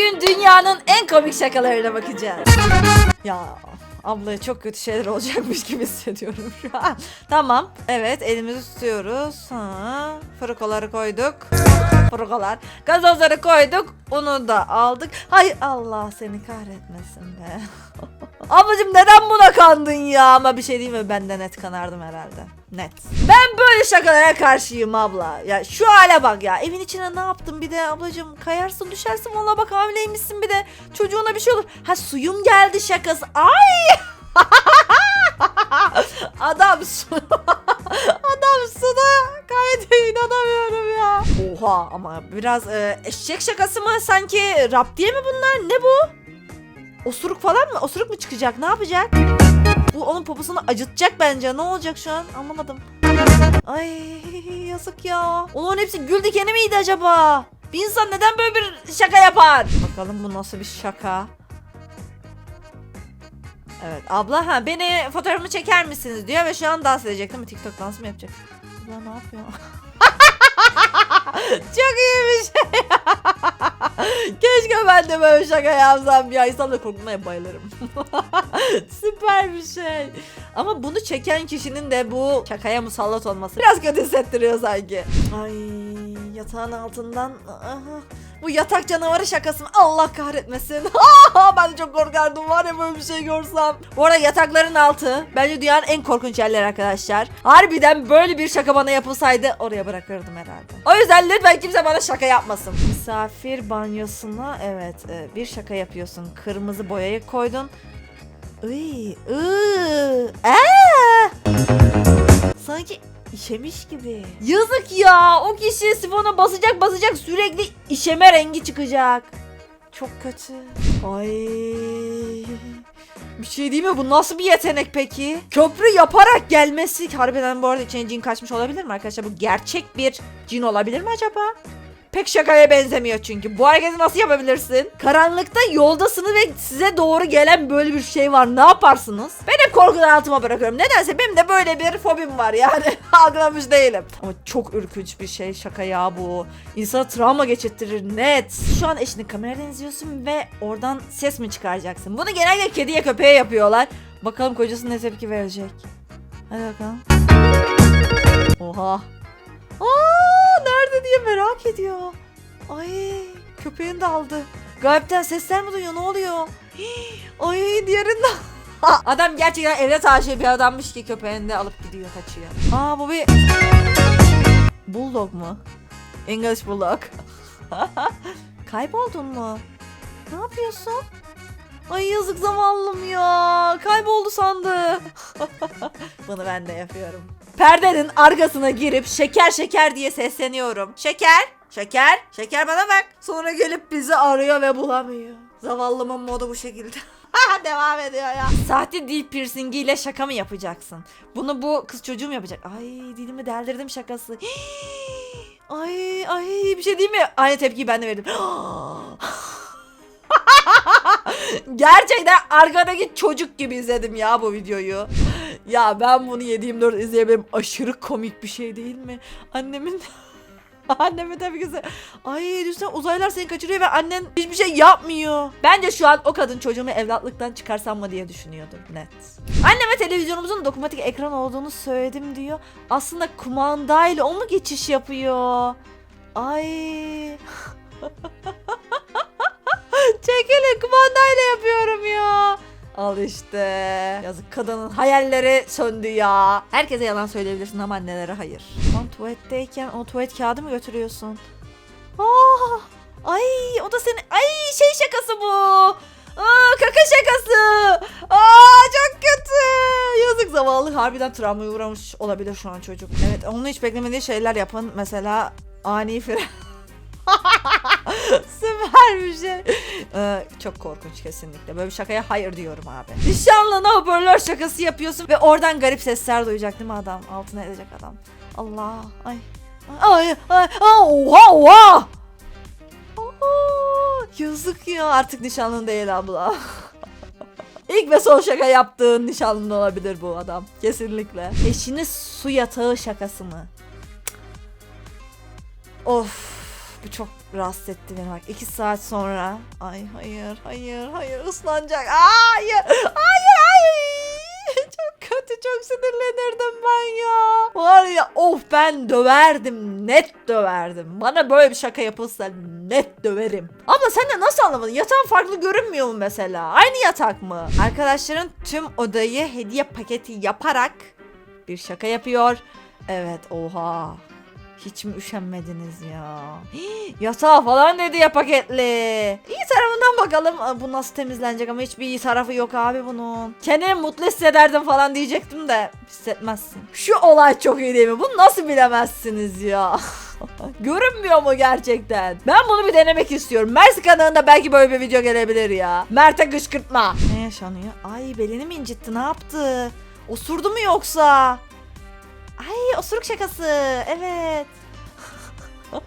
Bugün dünyanın en komik şakalarına bakacağız. Ya ablaya çok kötü şeyler olacakmış gibi hissediyorum şu an. Tamam. Evet elimizi tutuyoruz. Ha, fırkaları koyduk. Fırkalar. Gazozları koyduk. Onu da aldık. Hay Allah seni kahretmesin be. Ablacım neden buna kandın ya? Ama bir şey değil mi? Ben de net kanardım herhalde. Net. Ben böyle şakalara karşıyım abla. Ya şu hale bak ya. Evin içine ne yaptın bir de ablacım? Kayarsın düşersin valla bak hamileymişsin bir de. Çocuğuna bir şey olur. Ha suyum geldi şakası. Ay! Adam su. Adam suda kaydı inanamıyorum ya. Oha ama biraz e, eşek şakası mı sanki rap diye mi bunlar? Ne bu? Osuruk falan mı? Osuruk mu çıkacak? Ne yapacak? Bu onun poposunu acıtacak bence. Ne olacak şu an? Anlamadım. Ay yazık ya. Onun hepsi gül dikeni miydi acaba? Bir insan neden böyle bir şaka yapar? Bakalım bu nasıl bir şaka? Evet abla ha beni fotoğrafımı çeker misiniz diyor ve şu an dans edecek değil mi? TikTok dansı mı yapacak? Abla ne yapıyor? Çok iyi bir şey. Keşke ben de böyle şaka yapsam ya. İnsanla korkmaya bayılırım. Süper bir şey. Ama bunu çeken kişinin de bu şakaya musallat olması biraz kötü hissettiriyor sanki. Ay yatağın altından. Aha. Bu yatak canavarı şakası mı? Allah kahretmesin. ben de çok korkardım var ya böyle bir şey görsem. Bu arada yatakların altı bence dünyanın en korkunç yerleri arkadaşlar. Harbiden böyle bir şaka bana yapılsaydı oraya bırakırdım herhalde. O yüzden lütfen kimse bana şaka yapmasın. Misafir banyosuna evet e, bir şaka yapıyorsun. Kırmızı boyayı koydun. Iy, ıı, ee. Sanki işemiş gibi. Yazık ya. O kişi sifona basacak basacak sürekli işeme rengi çıkacak. Çok kötü. Ay. Bir şey değil mi? Bu nasıl bir yetenek peki? Köprü yaparak gelmesi. Harbiden bu arada içine cin kaçmış olabilir mi arkadaşlar? Bu gerçek bir cin olabilir mi acaba? Pek şakaya benzemiyor çünkü. Bu hareketi nasıl yapabilirsin? Karanlıkta yoldasınız ve size doğru gelen böyle bir şey var. Ne yaparsınız? Ben hep korkudan altıma bırakıyorum. Nedense benim de böyle bir fobim var yani. Algılamış değilim. Ama çok ürkünç bir şey şaka ya bu. İnsana travma geçirttirir net. Şu an eşini kameradan izliyorsun ve oradan ses mi çıkaracaksın? Bunu genelde kediye köpeğe yapıyorlar. Bakalım kocası ne tepki verecek. Hadi bakalım. Oha. Diye merak ediyor. Ay köpeğin de aldı. Gaybten sesler mi duyuyor ne oluyor? Ay diğerinden. Adam gerçekten evde taşıyor bir adammış ki köpeğini de alıp gidiyor kaçıyor. Aa bu bir bulldog mu? English bulldog. Kayboldun mu? Ne yapıyorsun? Ay yazık zavallım ya. Kayboldu sandı. Bunu ben de yapıyorum. Perdenin arkasına girip şeker şeker diye sesleniyorum. Şeker, şeker, şeker bana bak. Sonra gelip bizi arıyor ve bulamıyor. Zavallımın modu bu şekilde. Devam ediyor ya. Sahte dil piercingiyle şaka mı yapacaksın? Bunu bu kız çocuğum yapacak. Ay dilimi deldirdim şakası. ay ay bir şey değil mi? Aynı tepkiyi ben de verdim. Gerçekten arkadaki çocuk gibi izledim ya bu videoyu. Ya ben bunu 7-24 izleyebilirim. Aşırı komik bir şey değil mi? Annemin... Annemin tabii ki se- Ay düşünsene uzaylılar seni kaçırıyor ve annen hiçbir şey yapmıyor. Bence şu an o kadın çocuğumu evlatlıktan çıkarsam mı diye düşünüyordur net. Anneme televizyonumuzun dokunmatik ekran olduğunu söyledim diyor. Aslında kumandayla o mu geçiş yapıyor? Ay. Çekilin kumandayla yapıyorum ya. Al işte. Yazık kadının hayalleri söndü ya. Herkese yalan söyleyebilirsin ama annelere hayır. Lan tuvaletteyken o tuvalet kağıdı mı götürüyorsun? Aa, ay o da senin... Ay şey şakası bu. Aa, kaka şakası. Aa çok kötü. Yazık zavallı harbiden travmaya uğramış olabilir şu an çocuk. Evet onun hiç beklemediği şeyler yapın. Mesela ani fren. Süper bir şey. Ee, çok korkunç kesinlikle. Böyle bir şakaya hayır diyorum abi. Nişanlına hoparlör şakası yapıyorsun ve oradan garip sesler duyacak değil mi adam? Altına edecek adam. Allah. Ay. Ay ay. ay oha oha. Yazık ya artık nişanlın değil abla. İlk ve son şaka yaptığın nişanlın olabilir bu adam. Kesinlikle. Eşini su yatağı şakası mı? Of. Bu çok rahatsız etti beni bak. iki saat sonra. Ay hayır hayır hayır ıslanacak. Hayır hayır hayır. Çok kötü çok sinirlenirdim ben ya. Var ya of ben döverdim net döverdim. Bana böyle bir şaka yapılsa net döverim. Abla sen de nasıl anlamadın? Yatağın farklı görünmüyor mu mesela? Aynı yatak mı? Arkadaşların tüm odayı hediye paketi yaparak bir şaka yapıyor. Evet oha. Hiç mi üşenmediniz ya? Hii, Yatağı falan dedi ya paketli. İyi tarafından bakalım. Bu nasıl temizlenecek ama hiçbir iyi tarafı yok abi bunun. Kendimi mutlu hissederdim falan diyecektim de hissetmezsin. Şu olay çok iyi değil mi? Bunu nasıl bilemezsiniz ya? Görünmüyor mu gerçekten? Ben bunu bir denemek istiyorum. Mersi kanalında belki böyle bir video gelebilir ya. Mert'e kışkırtma. Ne yaşanıyor? Ay belini mi incitti? Ne yaptı? Osurdu mu yoksa? Ay osuruk şakası. Evet.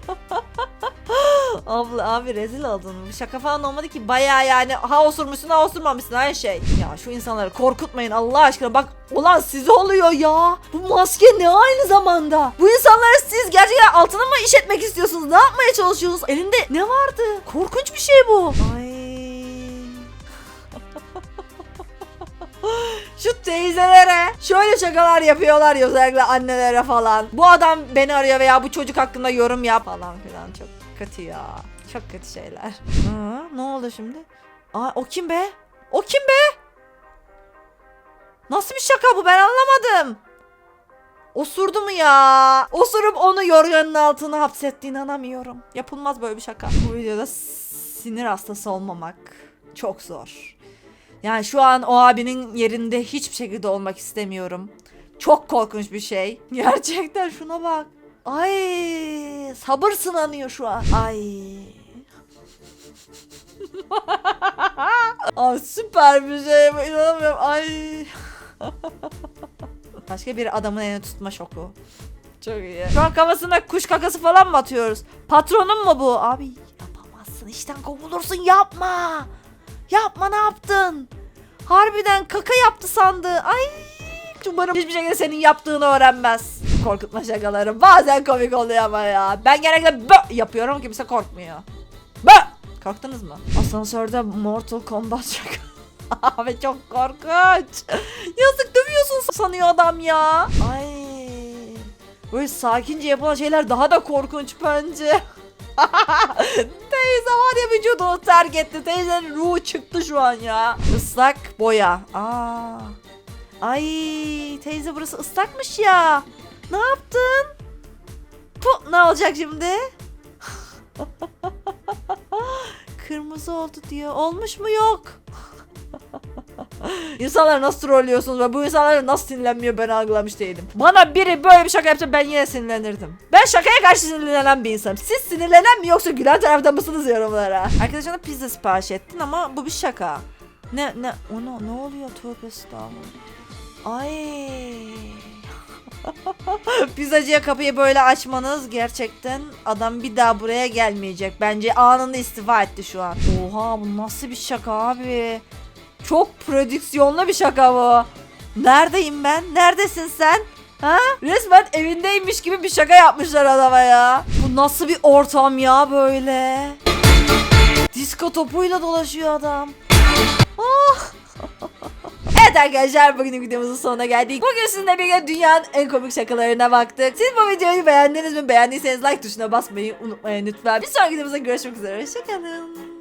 Abla abi rezil oldun. Bu şaka falan olmadı ki. Baya yani ha osurmuşsun ha osurmamışsın her şey. Ya şu insanları korkutmayın Allah aşkına. Bak ulan size oluyor ya. Bu maske ne aynı zamanda? Bu insanları siz gerçekten altına mı işetmek istiyorsunuz? Ne yapmaya çalışıyorsunuz? Elinde ne vardı? Korkunç bir şey bu. Ay. Şu teyzelere şöyle şakalar yapıyorlar ya özellikle annelere falan. Bu adam beni arıyor veya bu çocuk hakkında yorum yap falan filan. Çok kötü ya. Çok kötü şeyler. Aa, ne oldu şimdi? Aa, o kim be? O kim be? Nasıl bir şaka bu ben anlamadım. Osurdu mu ya? Osurup onu yorganın altına hapsettiğine inanamıyorum. Yapılmaz böyle bir şaka. Bu videoda sinir hastası olmamak çok zor. Yani şu an o abinin yerinde hiçbir şekilde olmak istemiyorum. Çok korkunç bir şey. Gerçekten şuna bak. Ay sabır sınanıyor şu an. Ay. Ay süper bir şey inanamıyorum. Ay. Başka bir adamın elini tutma şoku. Çok iyi. Şu an kafasına kuş kakası falan mı atıyoruz? Patronun mu bu? Abi yapamazsın işten kovulursun yapma. Yapma ne yaptın? Harbiden kaka yaptı sandı. Ay umarım hiçbir şekilde senin yaptığını öğrenmez. Korkutma şakaları bazen komik oluyor ama ya. Ben genellikle bö yapıyorum kimse korkmuyor. Bö! Korktunuz mu? Asansörde Mortal Kombat şaka. Abi çok korkunç. Yazık dövüyorsun sanıyor adam ya. Ay. Böyle sakince yapılan şeyler daha da korkunç bence. Teyze var ya vücudunu terk etti. Teyzenin ruhu çıktı şu an ya. Islak boya. Aa. Ay teyze burası ıslakmış ya. Ne yaptın? Bu ne olacak şimdi? Kırmızı oldu diyor. Olmuş mu yok? İnsanları nasıl trollüyorsunuz ve bu insanlara nasıl sinirlenmiyor ben algılamış değilim. Bana biri böyle bir şaka yapsa ben yine sinirlenirdim. Ben şakaya karşı sinirlenen bir insanım. Siz sinirlenen mi yoksa gülen tarafta mısınız yorumlara? Arkadaşına pizza sipariş ettin ama bu bir şaka. Ne ne ona ne oluyor tövbe estağfurullah. Ay. Pizzacıya kapıyı böyle açmanız gerçekten adam bir daha buraya gelmeyecek. Bence anında istifa etti şu an. Oha bu nasıl bir şaka abi? Çok prodüksiyonlu bir şaka bu. Neredeyim ben? Neredesin sen? Ha? Resmen evindeymiş gibi bir şaka yapmışlar adama ya. Bu nasıl bir ortam ya böyle? Disko topuyla dolaşıyor adam. Ah. Evet arkadaşlar bugünün videomuzun sonuna geldik. Bugün sizinle birlikte dünyanın en komik şakalarına baktık. Siz bu videoyu beğendiniz mi? Beğendiyseniz like tuşuna basmayı unutmayın lütfen. Bir sonraki videomuzda görüşmek üzere. Hoşçakalın.